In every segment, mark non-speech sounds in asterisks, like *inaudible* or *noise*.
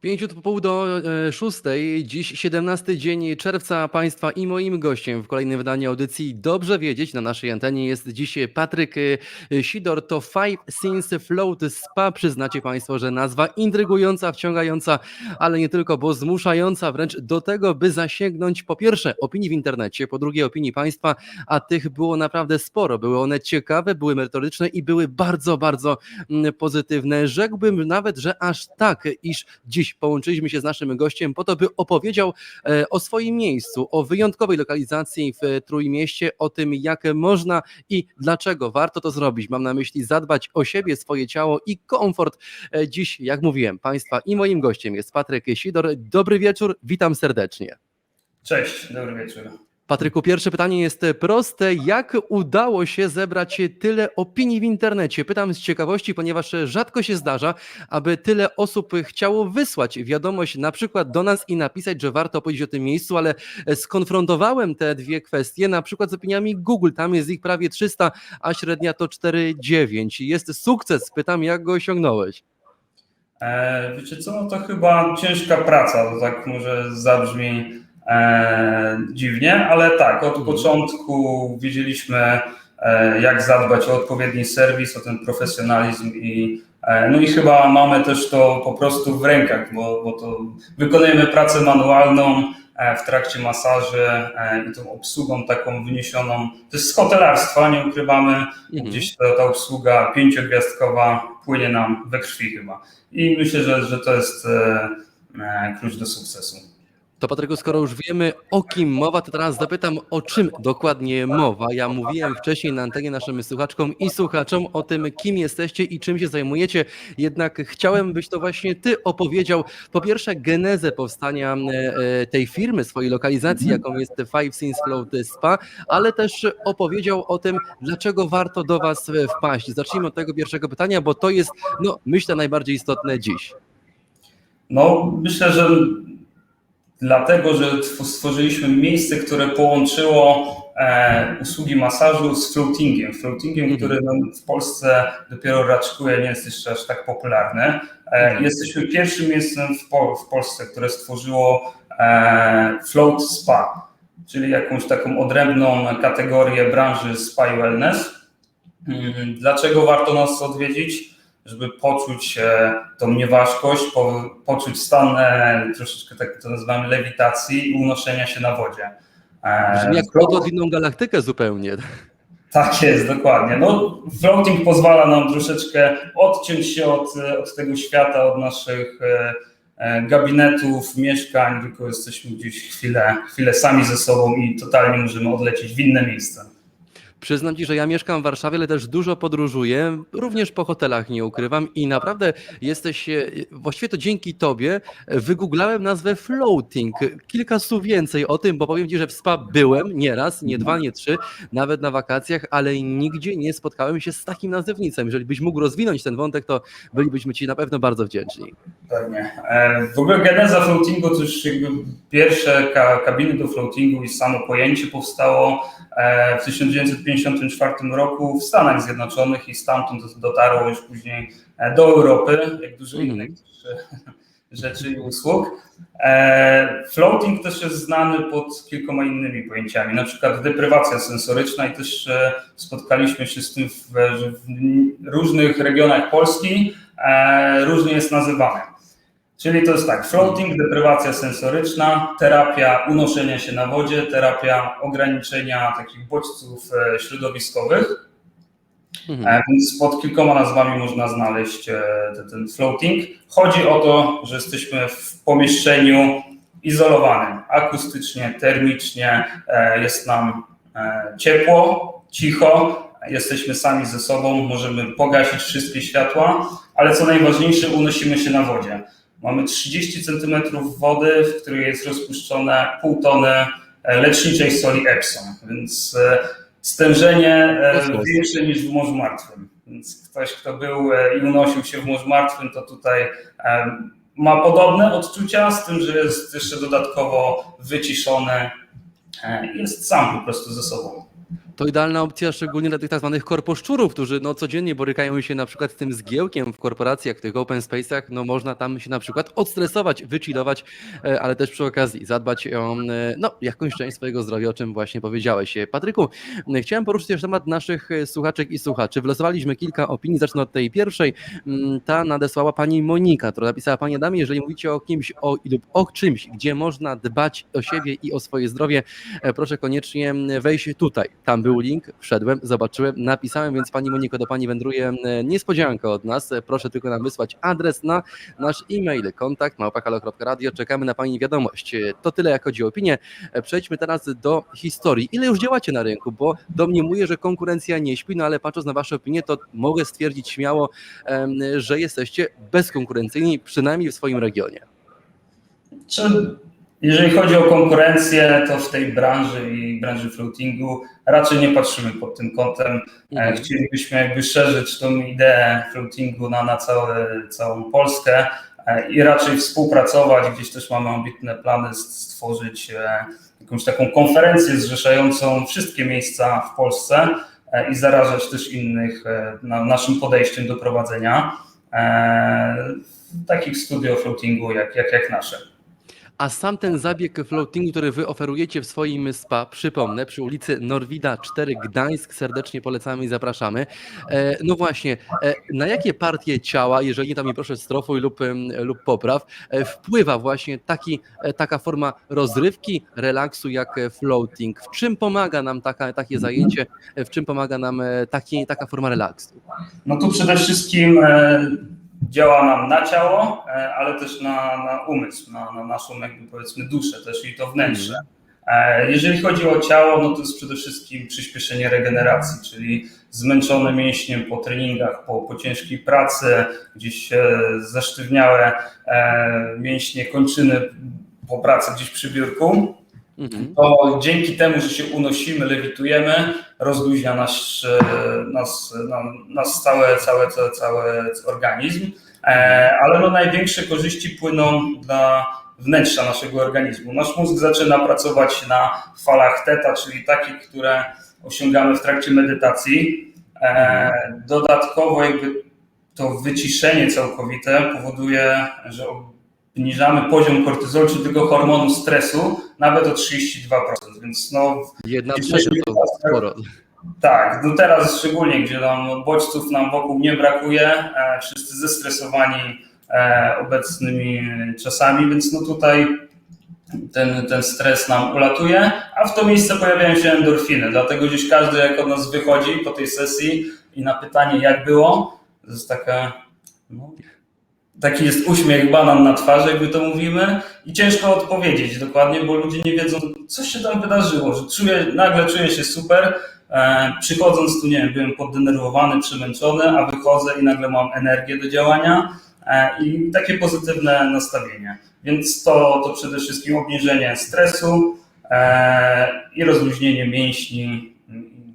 Pięciu po pół do e, szóstej, dziś 17 dzień czerwca Państwa i moim gościem w kolejnym wydaniu audycji Dobrze Wiedzieć na naszej antenie jest dziś Patryk e, Sidor, to Five Scenes Float Spa. Przyznacie Państwo, że nazwa intrygująca, wciągająca, ale nie tylko, bo zmuszająca wręcz do tego, by zasięgnąć po pierwsze opinii w internecie, po drugie opinii Państwa, a tych było naprawdę sporo. Były one ciekawe, były merytoryczne i były bardzo, bardzo mm, pozytywne. Rzekłbym nawet, że aż tak, iż dziś połączyliśmy się z naszym gościem po to, by opowiedział e, o swoim miejscu, o wyjątkowej lokalizacji w Trójmieście, o tym, jak można i dlaczego warto to zrobić. Mam na myśli zadbać o siebie, swoje ciało i komfort. E, Dziś, jak mówiłem, Państwa i moim gościem jest Patryk Sidor. Dobry wieczór, witam serdecznie. Cześć, dobry wieczór. Patryku, pierwsze pytanie jest proste. Jak udało się zebrać tyle opinii w internecie? Pytam z ciekawości, ponieważ rzadko się zdarza, aby tyle osób chciało wysłać wiadomość na przykład do nas i napisać, że warto powiedzieć o tym miejscu, ale skonfrontowałem te dwie kwestie na przykład z opiniami Google. Tam jest ich prawie 300, a średnia to 4,9. Jest sukces. Pytam, jak go osiągnąłeś? E, wiecie co, no to chyba ciężka praca, to tak może zabrzmi e, dziwnie, ale tak, od Mhm. początku wiedzieliśmy, e, jak zadbać o odpowiedni serwis, o ten profesjonalizm i e, no i chyba mamy też to po prostu w rękach, bo, bo to wykonujemy pracę manualną e, w trakcie masaży e, i tą obsługą taką wyniesioną, to jest z hotelarstwa, nie ukrywamy, Mhm. Gdzieś ta, ta obsługa pięciogwiazdkowa płynie nam we krwi chyba. I myślę, że, że to jest e, e, klucz do sukcesu. To Patryku, skoro już wiemy o kim mowa, to teraz zapytam o czym dokładnie mowa. Ja mówiłem wcześniej na antenie naszym słuchaczkom i słuchaczom o tym, kim jesteście i czym się zajmujecie. Jednak chciałem, byś to właśnie ty opowiedział. Po pierwsze, genezę powstania e, e, tej firmy, swojej lokalizacji, jaką jest Five Scenes Float Spa, ale też opowiedział o tym, dlaczego warto do was wpaść. Zacznijmy od tego pierwszego pytania, bo to jest, no, myślę, najbardziej istotne dziś. No, myślę, że dlatego, że tw- stworzyliśmy miejsce, które połączyło e, usługi masażu z floatingiem. Floatingiem, Mhm. który no, w Polsce dopiero raczkuje, nie jest jeszcze aż tak popularny. E, Mhm. jesteśmy pierwszym miejscem w Polsce, które stworzyło e, float spa, czyli jakąś taką odrębną kategorię branży spa i wellness. Mm, Dlaczego warto nas odwiedzić? Żeby poczuć e, tą nieważkość, po, poczuć stan e, troszeczkę tak to nazywamy lewitacji i unoszenia się na wodzie. E, Brzmi jak float- pod inną galaktykę zupełnie. *laughs* tak jest, dokładnie. No, floating pozwala nam troszeczkę odciąć się od, od tego świata, od naszych e, e, gabinetów, mieszkań, tylko jesteśmy gdzieś chwilę, chwilę sami ze sobą i totalnie możemy odlecieć w inne miejsce. Przyznam Ci, że ja mieszkam w Warszawie, ale też dużo podróżuję, również po hotelach nie ukrywam i naprawdę jesteś, e, właściwie to dzięki Tobie e, wygooglałem nazwę floating. Kilka słów więcej o tym, bo powiem Ci, że w spa byłem nie raz, nie dwa, nie trzy, nawet na wakacjach, ale nigdzie nie spotkałem się z takim nazewnictwem. Jeżeli byś mógł rozwinąć ten wątek, to bylibyśmy Ci na pewno bardzo wdzięczni. Pewnie. E, W ogóle geneza floatingu to już pierwsze ka kabiny do floatingu i samo pojęcie powstało w 1954 roku w Stanach Zjednoczonych i stamtąd dotarło już później e, do Europy, jak dużo Mhm. innych rzeczy *laughs* i usług. E, Floating też jest znany pod kilkoma innymi pojęciami, na przykład deprywacja sensoryczna i też e, spotkaliśmy się z tym, w, w różnych regionach Polski różnie jest nazywany. Czyli to jest tak, floating, deprywacja sensoryczna, terapia unoszenia się na wodzie, terapia ograniczenia takich bodźców e, środowiskowych. Mhm. E, Więc pod kilkoma nazwami można znaleźć e, ten, floating. Chodzi o to, że jesteśmy w pomieszczeniu izolowanym akustycznie, termicznie, jest nam ciepło, cicho, jesteśmy sami ze sobą, możemy pogasić wszystkie światła, ale co najważniejsze, unosimy się na wodzie. Mamy 30 cm wody, w której jest rozpuszczone pół tony e, leczniczej soli Epsom, więc e, stężenie e, Kosmos. większe niż w Morzu Martwym. Więc ktoś, kto był i unosił się w Morzu Martwym, to tutaj ma podobne odczucia, z tym, że jest jeszcze dodatkowo wyciszony i jest sam po prostu ze sobą. To idealna opcja szczególnie dla tych tak zwanych korposzczurów, którzy no, codziennie borykają się na przykład z tym zgiełkiem w korporacjach, w tych open space'ach. No, można tam się na przykład odstresować, wychillować, e, ale też przy okazji zadbać o e, no, jakąś część swojego zdrowia, o czym właśnie powiedziałeś. Patryku, m, chciałem poruszyć też temat naszych e, słuchaczek i słuchaczy. Wylosowaliśmy kilka opinii, zacznę od tej pierwszej. Ta nadesłała pani Monika, która napisała, panie Adamie, jeżeli mówicie o kimś o, lub o czymś, gdzie można dbać o siebie i o swoje zdrowie, e, proszę koniecznie wejść tutaj. Tam był link, wszedłem, zobaczyłem, napisałem, więc pani Moniko, do pani wędruje e, niespodzianka od nas. E, Proszę tylko nam wysłać adres na nasz e-mail, kontakt małpakalo.radio. Czekamy na pani wiadomość. E, To tyle, jak chodzi o opinię. Przejdźmy teraz do historii. Ile już działacie na rynku? Bo domniemuję, że konkurencja nie śpi, no ale patrząc na wasze opinie, to mogę stwierdzić śmiało, że jesteście bezkonkurencyjni, przynajmniej w swoim regionie. Czy jeżeli chodzi o konkurencję, to w tej branży i branży floatingu raczej nie patrzymy pod tym kątem. Mhm. E, Chcielibyśmy jakby szerzyć tą ideę floatingu na, na całe, całą Polskę e, i raczej współpracować. Gdzieś też mamy ambitne plany stworzyć e, jakąś taką konferencję zrzeszającą wszystkie miejsca w Polsce i zarażać też innych na naszym podejściem do prowadzenia takich studio floatingu jak, jak, jak nasze. A sam ten zabieg floatingu, który wy oferujecie w swoim spa, przypomnę, przy ulicy Norwida 4 Gdańsk, serdecznie polecamy i zapraszamy. E, no właśnie, e, na jakie partie ciała, jeżeli tam mi proszę strofuj lub, lub popraw, e, wpływa właśnie taki, taka forma rozrywki, relaksu jak floating? W czym pomaga nam taka, takie zajęcie, w czym pomaga nam taki, taka forma relaksu? No tu przede wszystkim działa nam na ciało, e, ale też na, na umysł, na, na naszą jakby powiedzmy duszę też i to wnętrze. E, Jeżeli chodzi o ciało, no to jest przede wszystkim przyspieszenie regeneracji, czyli zmęczone mięśnie po treningach, po, po ciężkiej pracy, gdzieś zasztywniałe e, mięśnie, kończyny po pracy gdzieś przy biurku, Mhm. to dzięki temu, że się unosimy, lewitujemy, rozluźnia e, nas, na- nas cały, cały, cały, cały organizm, e, ale no największe korzyści płyną dla wnętrza naszego organizmu. Nasz mózg zaczyna pracować na falach teta, czyli takich, które osiągamy w trakcie medytacji. E, Dodatkowo jakby to wyciszenie całkowite powoduje, że obniżamy poziom kortyzolu, czyli tego hormonu stresu, nawet o 32%, więc no Jedna trzecia to sporo. tak, no teraz szczególnie, gdzie nam bodźców nam wokół nie brakuje, e, wszyscy zestresowani e, obecnymi czasami, więc no tutaj ten, ten stres nam ulatuje, a w to miejsce pojawiają się endorfiny, dlatego gdzieś każdy jak od nas wychodzi po tej sesji i na pytanie jak było, to jest taka, no, taki jest uśmiech banan na twarzy, jakby to mówimy i ciężko odpowiedzieć dokładnie, bo ludzie nie wiedzą, co się tam wydarzyło, że czuję, nagle czuję się super, E, Przychodząc tu, nie wiem, byłem poddenerwowany, przemęczony, a wychodzę i nagle mam energię do działania e, i takie pozytywne nastawienie. Więc to, to przede wszystkim obniżenie stresu e, i rozluźnienie mięśni.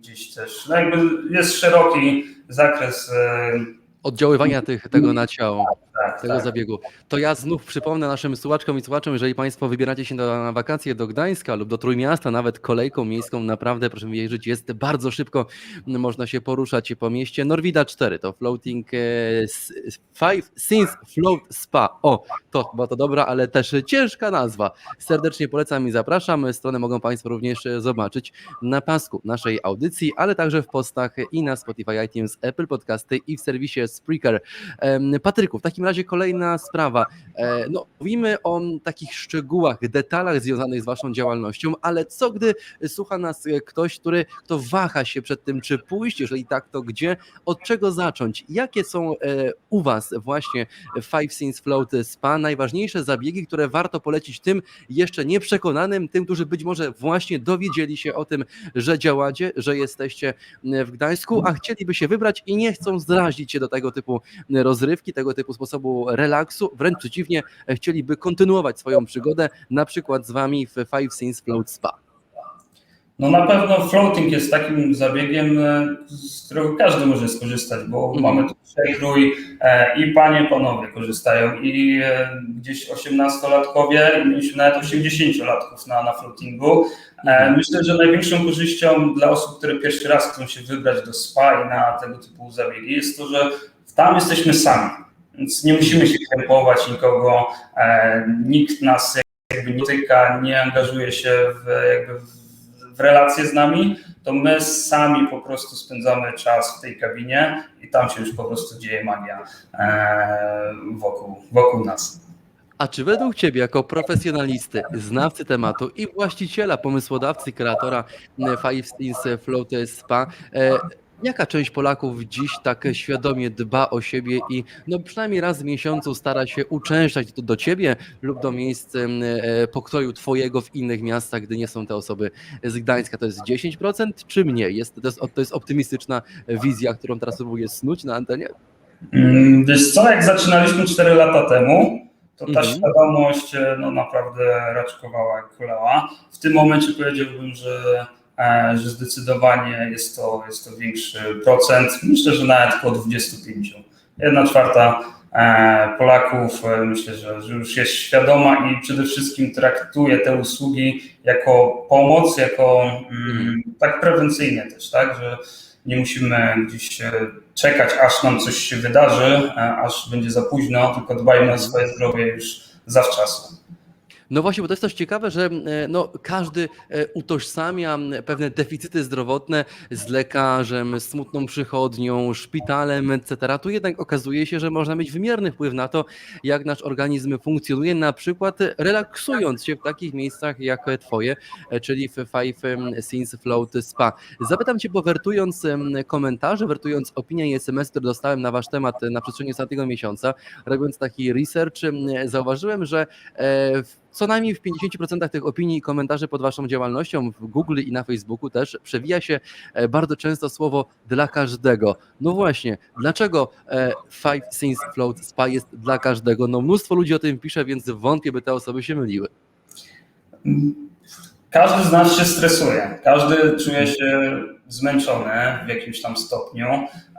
Gdzieś też, no jakby jest szeroki zakres. Oddziaływania tych, tego na ciało. Tak, tego tak. zabiegu. To ja znów przypomnę naszym słuchaczkom i słuchaczom, jeżeli Państwo wybieracie się do, na wakacje do Gdańska lub do Trójmiasta, nawet kolejką miejską, naprawdę proszę mi wierzyć, jest bardzo szybko, można się poruszać po mieście. Norwida 4 to floating e, Five Sins Float Spa. O, to chyba to dobra, ale też ciężka nazwa. Serdecznie polecam i zapraszam. Stronę mogą Państwo również zobaczyć na pasku naszej audycji, ale także w postach i na Spotify, iTunes, Apple Podcasty i w serwisie Spreaker. Patryku, w takim razie kolejna sprawa. E, No, mówimy o takich szczegółach, detalach związanych z Waszą działalnością, ale co gdy słucha nas ktoś, który kto waha się przed tym, czy pójść, jeżeli tak, to gdzie, od czego zacząć? Jakie są e, u Was właśnie Five Scenes Float Spa najważniejsze zabiegi, które warto polecić tym jeszcze nieprzekonanym, tym, którzy być może właśnie dowiedzieli się o tym, że działacie, że jesteście w Gdańsku, a chcieliby się wybrać i nie chcą zrazić się do tego typu rozrywki, tego typu sposobu relaksu, wręcz przeciwnie, chcieliby kontynuować swoją przygodę, na przykład z Wami w Five Scenes Float Spa. No na pewno floating jest takim zabiegiem, e, z którego każdy może skorzystać, bo Mhm. mamy tu przekrój e, i panie, panowie korzystają i e, gdzieś 18-latkowie i mieliśmy nawet 80-latków na, na floatingu. E, Mhm. Myślę, że największą korzyścią dla osób, które pierwszy raz chcą się wybrać do spa i na tego typu zabiegi jest to, że tam jesteśmy sami, więc nie musimy się krępować nikogo, e, nikt nas jakby nie tyka, nie angażuje się w, jakby w, relacje z nami, to my sami po prostu spędzamy czas w tej kabinie i tam się już po prostu dzieje magia e, wokół, wokół nas. A czy według Ciebie, jako profesjonalisty, znawcy tematu i właściciela, pomysłodawcy, kreatora e, Five Stins Float Spa, jaka część Polaków dziś tak świadomie dba o siebie i no przynajmniej raz w miesiącu stara się uczęszczać do, do Ciebie lub do miejsc e, pokroju Twojego w innych miastach, gdy nie są te osoby z Gdańska? To jest 10% czy mniej? Jest, to, jest, to jest optymistyczna wizja, którą teraz próbuję snuć na antenie? Mm, Wiesz co, jak zaczynaliśmy 4 lata temu, to ta Mhm. świadomość e, no, naprawdę raczkowała jak kulała. W tym momencie powiedziałbym, że, że zdecydowanie jest to, jest to większy procent. Myślę, że nawet około 25. Jedna czwarta e, Polaków e, myślę, że, już jest świadoma i przede wszystkim traktuje te usługi jako pomoc, jako mm, tak prewencyjnie też, tak, że nie musimy gdzieś e, czekać, aż nam coś się wydarzy, e, aż będzie za późno, tylko dbajmy o swoje zdrowie już zawczasu. No właśnie, bo to jest coś ciekawe, że e, no, każdy e, utożsamia pewne deficyty zdrowotne z lekarzem, smutną przychodnią, szpitalem, etc. Tu jednak okazuje się, że można mieć wymierny wpływ na to, jak nasz organizm funkcjonuje, na przykład relaksując się w takich miejscach jak Twoje, e, czyli w Five Scenes Float Spa. Zapytam Cię, bo wertując komentarze, wertując opinie i SMS, które dostałem na Wasz temat na przestrzeni ostatniego miesiąca, robiąc taki research, em, zauważyłem, że w co najmniej w 50% tych opinii i komentarzy pod Waszą działalnością w Google i na Facebooku też przewija się e, bardzo często słowo dla każdego. No właśnie, dlaczego e, Five Scenes Float Spa jest dla każdego? No mnóstwo ludzi o tym pisze, więc wątpię, by te osoby się myliły. Każdy z nas się stresuje, każdy czuje się zmęczony w jakimś tam stopniu.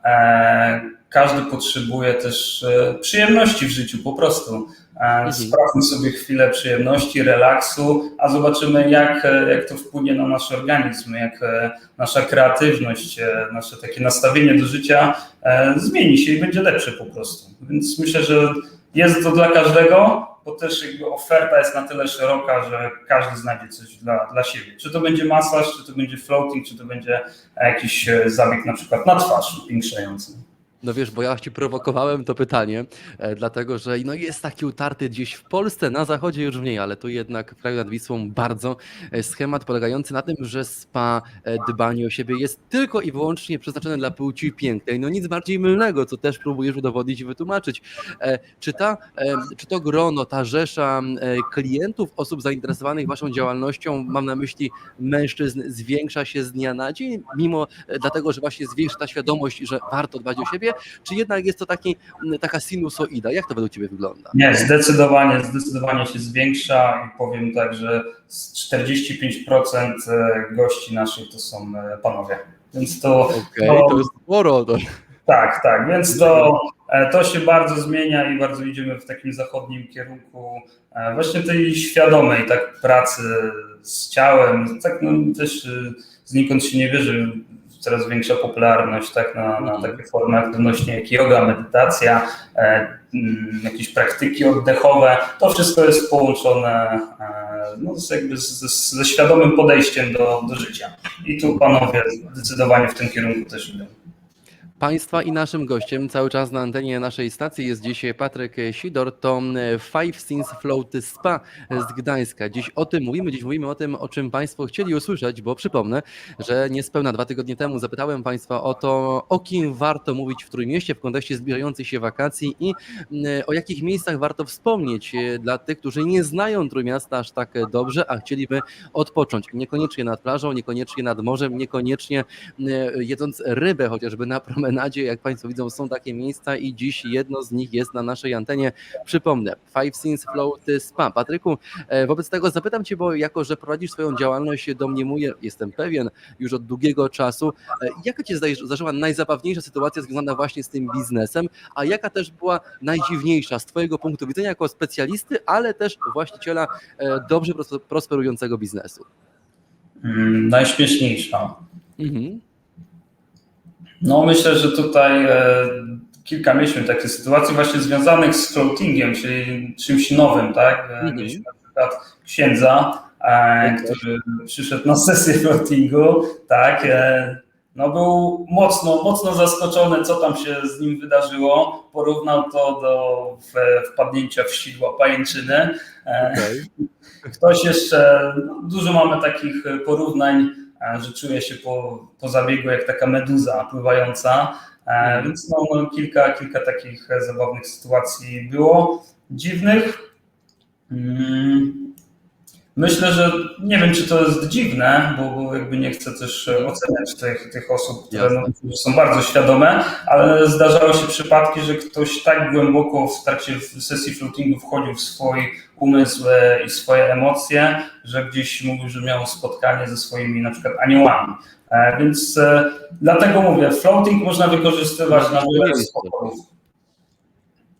E, Każdy potrzebuje też e, przyjemności w życiu, po prostu. E, Sprawmy sobie chwilę przyjemności, relaksu, a zobaczymy, jak, jak to wpłynie na nasz organizm, jak nasza kreatywność, nasze takie nastawienie do życia zmieni się i będzie lepsze po prostu. Więc myślę, że jest to dla każdego, bo też jakby oferta jest na tyle szeroka, że każdy znajdzie coś dla, dla siebie. Czy to będzie masaż, czy to będzie floating, czy to będzie jakiś e, zabieg na przykład na twarz upiększający. No wiesz, bo ja ci prowokowałem to pytanie, e, dlatego że no jest taki utarty gdzieś w Polsce, na zachodzie już mniej, ale tu jednak w kraju nad Wisłą bardzo e, schemat polegający na tym, że spa, e, dbanie o siebie jest tylko i wyłącznie przeznaczone dla płci pięknej. No nic bardziej mylnego, co też próbujesz udowodnić i wytłumaczyć. E, Czy, ta, e, czy to grono, ta rzesza e, klientów, osób zainteresowanych waszą działalnością, mam na myśli mężczyzn, zwiększa się z dnia na dzień, mimo e, dlatego, że właśnie zwiększa ta świadomość, że warto dbać o siebie, czy jednak jest to taki, taka sinusoida? Jak to według Ciebie wygląda? Nie, zdecydowanie, zdecydowanie się zwiększa i powiem tak, że z 45% gości naszych to są e, panowie. Więc to, Okej, to- to jest sporo. To... tak, tak, więc to, e, to się bardzo zmienia i bardzo idziemy w takim zachodnim kierunku e, właśnie tej świadomej tak pracy z ciałem. Tak no, też e, znikąd się nie wierzy, coraz większa popularność tak na, na takie formy aktywności jak yoga, medytacja, e, mm, jakieś praktyki oddechowe. To wszystko jest połączone e, no, z jakby z, z, ze świadomym podejściem do, do życia. I tu panowie zdecydowanie w tym kierunku też idą. Państwa i naszym gościem cały czas na antenie naszej stacji jest dzisiaj Patryk Sidor, to e, Five Scenes Float Spa z Gdańska. Dziś o tym mówimy, dziś mówimy o tym, o czym Państwo chcieli usłyszeć, bo przypomnę, że niespełna dwa tygodnie temu zapytałem Państwa o to, o kim warto mówić w Trójmieście w kontekście zbliżających się wakacji i e, o jakich miejscach warto wspomnieć e, dla tych, którzy nie znają Trójmiasta aż tak dobrze, a chcieliby odpocząć. Niekoniecznie nad plażą, niekoniecznie nad morzem, niekoniecznie e, jedząc rybę chociażby na promenie mamy nadzieję, jak Państwo widzą, są takie miejsca i dziś jedno z nich jest na naszej antenie. Przypomnę, Five Scenes Float Spa. Patryku, e, wobec tego zapytam Cię, bo jako, że prowadzisz swoją działalność, domniemuję, jestem pewien, już od długiego czasu, e, jaka Cię zdarzyła najzabawniejsza sytuacja związana właśnie z tym biznesem, a jaka też była najdziwniejsza z Twojego punktu widzenia jako specjalisty, ale też właściciela e, dobrze pros- prosperującego biznesu? Mm, najśmieszniejsza. Mhm. No myślę, że tutaj e, kilka mieliśmy takich sytuacji właśnie związanych z floatingiem, czyli czymś nowym, tak? E, Mhm. Mieliśmy na przykład księdza, e, który przyszedł na sesję floatingu, tak? No był mocno, mocno zaskoczony, co tam się z nim wydarzyło. Porównał to do wpadnięcia w sidła pajęczyny. Okej. Ktoś jeszcze, no, dużo mamy takich porównań, że czuje się po, po zabiegu jak taka meduza pływająca, e, Mhm. więc no, no, kilka, kilka takich e, zabawnych sytuacji było, dziwnych. Mm, Myślę, że nie wiem, czy to jest dziwne, bo, bo jakby nie chcę też e, oceniać tych, tych osób, które no, są bardzo świadome, ale zdarzały się przypadki, że ktoś tak głęboko w trakcie sesji floatingu wchodził w swój umysł e, i swoje emocje, że gdzieś mówił, że miał spotkanie ze swoimi na przykład aniołami. E, Więc dlatego mówię, floating można wykorzystywać na wiele sposobów.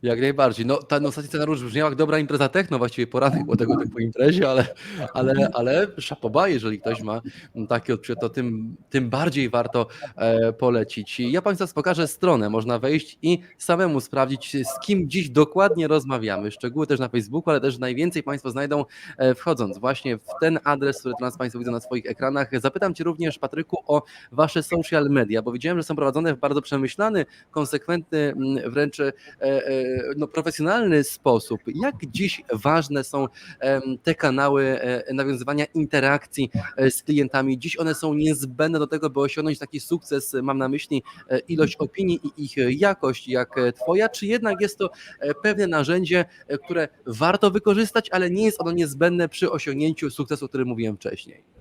Jak najbardziej. No, ten ostatni scenariusz brzmiał jak dobra impreza techno, właściwie poranek po tego typu imprezie, ale, ale, ale szapoba, jeżeli ktoś ma taki odczucie, to tym, tym bardziej warto e, polecić. Ja Państwu pokażę stronę, można wejść i samemu sprawdzić, z kim dziś dokładnie rozmawiamy. Szczegóły też na Facebooku, ale też najwięcej Państwo znajdą e, wchodząc właśnie w ten adres, który teraz Państwo widzą na swoich ekranach. Zapytam Cię również, Patryku, o Wasze social media, bo widziałem, że są prowadzone w bardzo przemyślany, konsekwentny, wręcz e, e, no, profesjonalny sposób. Jak dziś ważne są te kanały e, nawiązywania interakcji e, z klientami? Dziś one są niezbędne do tego, by osiągnąć taki sukces. Mam na myśli e, ilość opinii i ich jakość, jak Twoja, czy jednak jest to pewne narzędzie, które warto wykorzystać, ale nie jest ono niezbędne przy osiągnięciu sukcesu, o którym mówiłem wcześniej?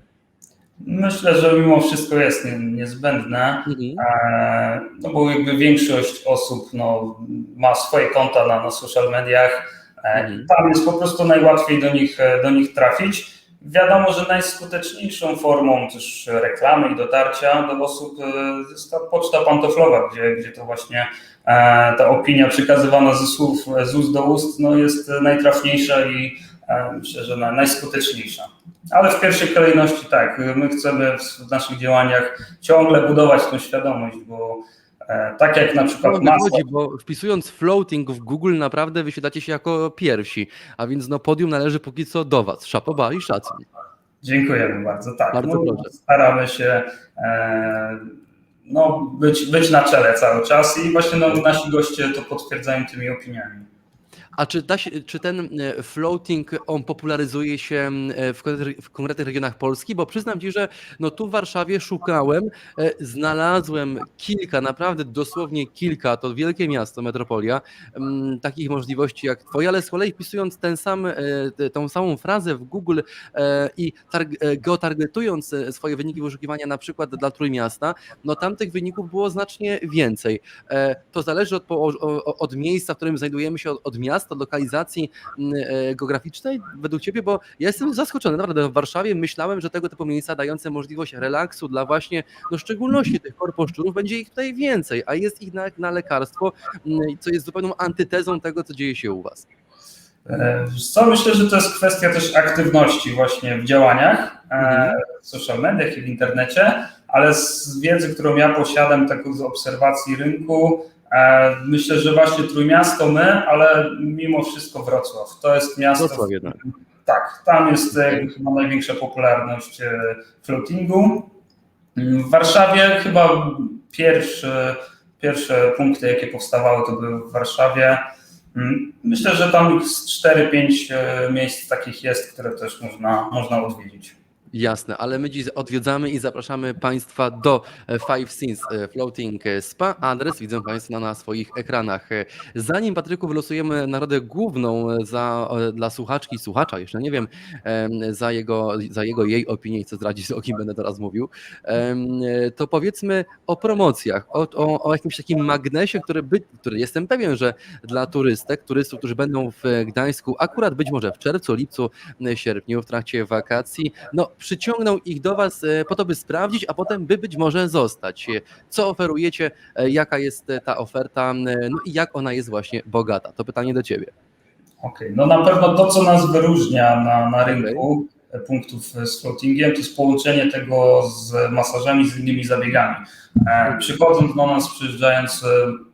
Myślę, że mimo wszystko jest nie- niezbędne. Mhm. E, No bo jakby większość osób no, ma swoje konta na, na social mediach. e, Mhm. i Tam jest po prostu najłatwiej do nich, e, do nich trafić. Wiadomo, że najskuteczniejszą formą też reklamy i dotarcia do osób jest ta poczta pantoflowa, gdzie, gdzie to właśnie ta opinia przekazywana ze słów z ust do ust no, jest najtrafniejsza i myślę, że na- najskuteczniejsza. Ale w pierwszej kolejności tak, my chcemy w naszych działaniach ciągle budować tą świadomość, bo e, tak jak na przykład masło, chodzi, bo wpisując floating w Google naprawdę wyświetlacie się jako pierwsi, a więc no podium należy póki co do Was. Szapoba i szacun. dziękujemy bardzo, tak. Bardzo no, staramy się e, no, być, być na czele cały czas i właśnie no, nasi goście to potwierdzają tymi opiniami. A czy, da się, czy ten e, floating, on popularyzuje się e, w, konkretnych- w konkretnych regionach Polski? Bo przyznam Ci, że no tu w Warszawie szukałem, e, znalazłem kilka, naprawdę dosłownie kilka, to wielkie miasto, metropolia, takich możliwości jak Twoje, ale z kolei wpisując ten sam, tą samą frazę w Google i targ, geotargetując swoje wyniki wyszukiwania na przykład dla Trójmiasta, no tam tych wyników było znacznie więcej. To zależy od, od miejsca, w którym znajdujemy się, od, od miasta, od lokalizacji m, e, geograficznej według Ciebie, bo ja jestem zaskoczony. Naprawdę w Warszawie myślałem, że tego typu miejsca dające możliwość relaksu dla właśnie, no w szczególności tych korposzczurów, będzie ich tutaj więcej, a jest ich na, na lekarstwo, m, co jest zupełną antytezą tego, co dzieje się u Was. E, Co myślę, że to jest kwestia też aktywności właśnie w działaniach, e, Mhm. w social mediach i w internecie, ale z wiedzy, którą ja posiadam, tak z obserwacji rynku, myślę, że właśnie Trójmiasto my, ale mimo wszystko Wrocław. To jest miasto, Wrocław jednak. tak, tam jest e, chyba największa popularność e, floatingu. W Warszawie chyba pierwsze, pierwsze punkty, jakie powstawały, to były w Warszawie. Mm, Myślę, że tam z 4-5 e, miejsc takich jest, które też można, można odwiedzić. Jasne, ale my dziś odwiedzamy i zapraszamy Państwa do e, Five Scenes e, Floating Spa. Adres widzą Państwo na swoich ekranach. Zanim Patryku wylosujemy nagrodę główną e, za, dla słuchaczki słuchacza, jeszcze nie wiem, em, za jego, za jego jej opinię, i chcę zdradzić, *laughs* o kim będę teraz mówił, to powiedzmy o promocjach, o, o, o jakimś takim magnesie, który, by, który jestem pewien, że dla turystek, turystów, którzy będą w Gdańsku, akurat być może w czerwcu, lipcu, sierpniu, w trakcie wakacji, no przyciągną ich do Was e, po to, by sprawdzić, a potem by być może zostać. E, Co oferujecie, e, jaka jest ta oferta, no i jak ona jest właśnie bogata? To pytanie do Ciebie. Okej, no na pewno to, co nas wyróżnia na, na rynku e, punktów z floatingiem, to jest połączenie tego z masażami, z innymi zabiegami. Przychodząc do nas, przyjeżdżając,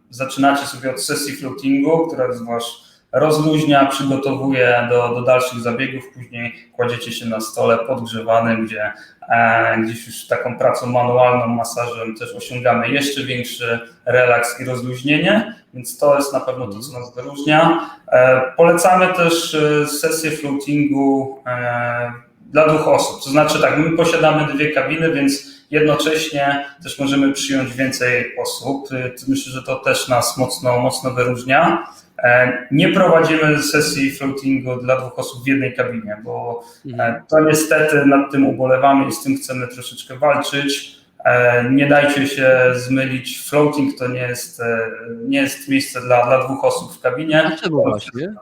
zaczynacie sobie od sesji floatingu, która jest wasz rozluźnia, przygotowuje do, do dalszych zabiegów, później kładziecie się na stole podgrzewanym, gdzie e, gdzieś już taką pracą manualną, masażem też osiągamy jeszcze większy relaks i rozluźnienie, więc to jest na pewno to, co nas wyróżnia. E, polecamy też e, sesję floatingu e, dla dwóch osób, to znaczy tak, my posiadamy dwie kabiny, więc jednocześnie też możemy przyjąć więcej osób. E, Myślę, że to też nas mocno, mocno wyróżnia. E, Nie prowadzimy sesji floatingu dla dwóch osób w jednej kabinie, bo e, to niestety nad tym ubolewamy i z tym chcemy troszeczkę walczyć. E, Nie dajcie się zmylić. Floating to nie jest, nie jest miejsce dla, dla dwóch osób w kabinie. Dlaczego właśnie?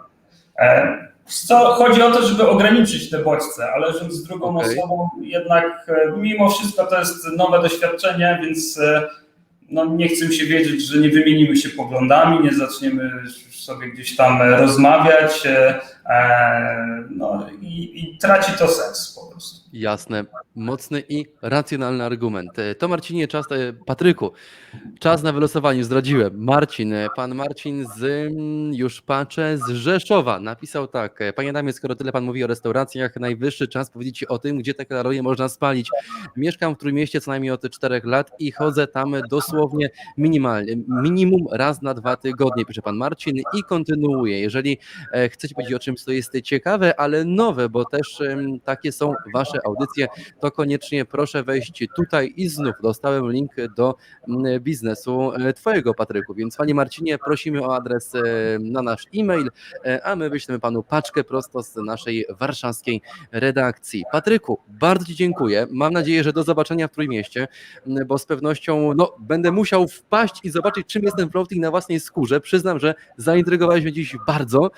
E, Co, chodzi o to, żeby ograniczyć te bodźce, ale z drugą Okej. osobą jednak mimo wszystko to jest nowe doświadczenie, więc no, nie chcę się wiedzieć, że nie wymienimy się poglądami, nie zaczniemy sobie gdzieś tam e, rozmawiać e, e, no, i, i traci to sens po prostu. Jasne, mocny i racjonalny argument. E, To Marcinie, czas, e, Patryku, czas na wylosowanie, zdradziłem. Marcin, e, pan Marcin z, mm, już patrzę, z Rzeszowa napisał tak. Panie Damie, skoro tyle pan mówi o restauracjach, najwyższy czas powiedzieć o tym, gdzie te kalorie można spalić. Mieszkam w Trójmieście co najmniej od 4 lat i chodzę tam dosłownie minimalnie, minimum raz na dwa tygodnie, pisze pan Marcin i kontynuuje. Jeżeli chcecie powiedzieć o czymś, co jest ciekawe, ale nowe, bo też takie są wasze audycje, to koniecznie proszę wejść tutaj i znów dostałem link do mm, biznesu e, twojego Patryku, więc panie Marcinie prosimy o adres e, na nasz e-mail, e, a my wyślemy panu paczkę prosto z naszej warszawskiej redakcji. Patryku, bardzo ci dziękuję. Mam nadzieję, że do zobaczenia w Trójmieście, bo z pewnością no, będę musiał wpaść i zobaczyć, czym jest ten floating na własnej skórze. Przyznam, że zaintrygowałeś mnie dziś bardzo.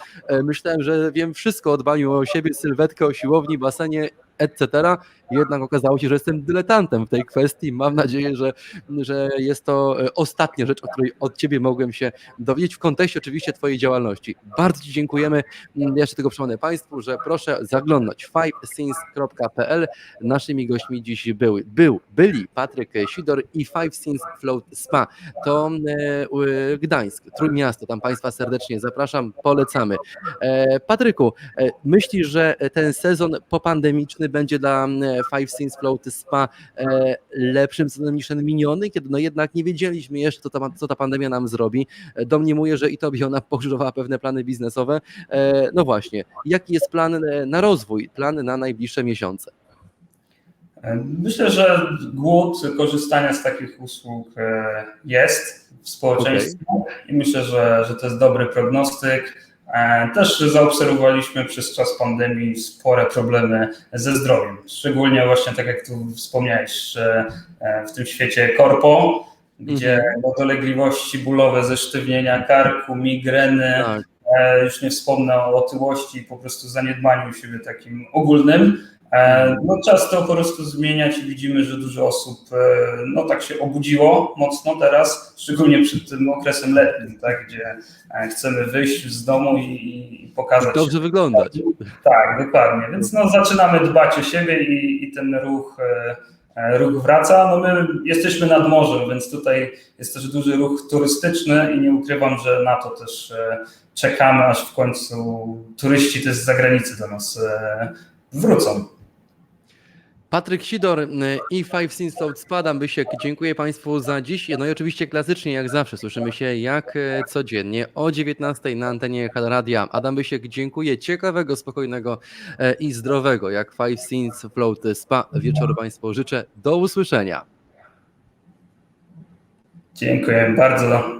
Myślałem, że wiem wszystko o dbaniu o siebie, sylwetkę, o siłowni, basenie, etc. Jednak okazało się, że jestem dyletantem w tej kwestii. Mam nadzieję, że, że jest to e, ostatnia rzecz, o której od Ciebie mogłem się dowiedzieć w kontekście oczywiście Twojej działalności. Bardzo Ci dziękujemy. Mm, Jeszcze tego przypomnę Państwu, że proszę zaglądać fivescenes.pl. Naszymi gośćmi dziś były, był, byli Patryk Sidor i Five Scenes Float Spa. To e, Gdańsk, Trójmiasto. Tam Państwa serdecznie zapraszam, polecamy. E, Patryku, myślisz, że ten sezon popandemiczny będzie dla Five Scenes Float Spa e, lepszym sezonem niż ten miniony, kiedy no jednak nie wiedzieliśmy jeszcze, co ta, co ta pandemia nam zrobi. E, Domniemuję, że i tobie ona *laughs* pogrzewała pewne plany biznesowe. E, No właśnie, jaki jest plan na rozwój, plan na najbliższe miesiące? Myślę, że głód korzystania z takich usług jest w społeczeństwie i myślę, że, że to jest dobry prognostyk. E, Też zaobserwowaliśmy przez czas pandemii spore problemy ze zdrowiem, szczególnie właśnie tak jak tu wspomniałeś, że e, w tym świecie korpo, gdzie no, dolegliwości bólowe ze sztywnienia karku, migreny, Tak, E, Już nie wspomnę o otyłości i po prostu zaniedbaniu siebie takim ogólnym. E, No, czas to po prostu zmieniać i widzimy, że dużo osób e, no, tak się obudziło mocno teraz, szczególnie przed tym okresem letnim, tak, gdzie e, chcemy wyjść z domu i, i pokazać dobrze wyglądać. tak, dokładnie. Więc no, zaczynamy dbać o siebie i, i ten ruch, ruch wraca. No, my jesteśmy nad morzem, więc tutaj jest też duży ruch turystyczny i nie ukrywam, że na to też czekamy, aż w końcu turyści też z zagranicy do nas wrócą. Patryk Sidor y, i Five Sins Float Spadam Bysiek. Dziękuję Państwu za dziś. No i oczywiście klasycznie jak zawsze słyszymy się jak e, codziennie o 19 na antenie Radia. Adam Bysiek dziękuję. Ciekawego, spokojnego e, i zdrowego jak Five Sins Float Spa wieczoru Państwu życzę. Do usłyszenia. Dziękuję bardzo.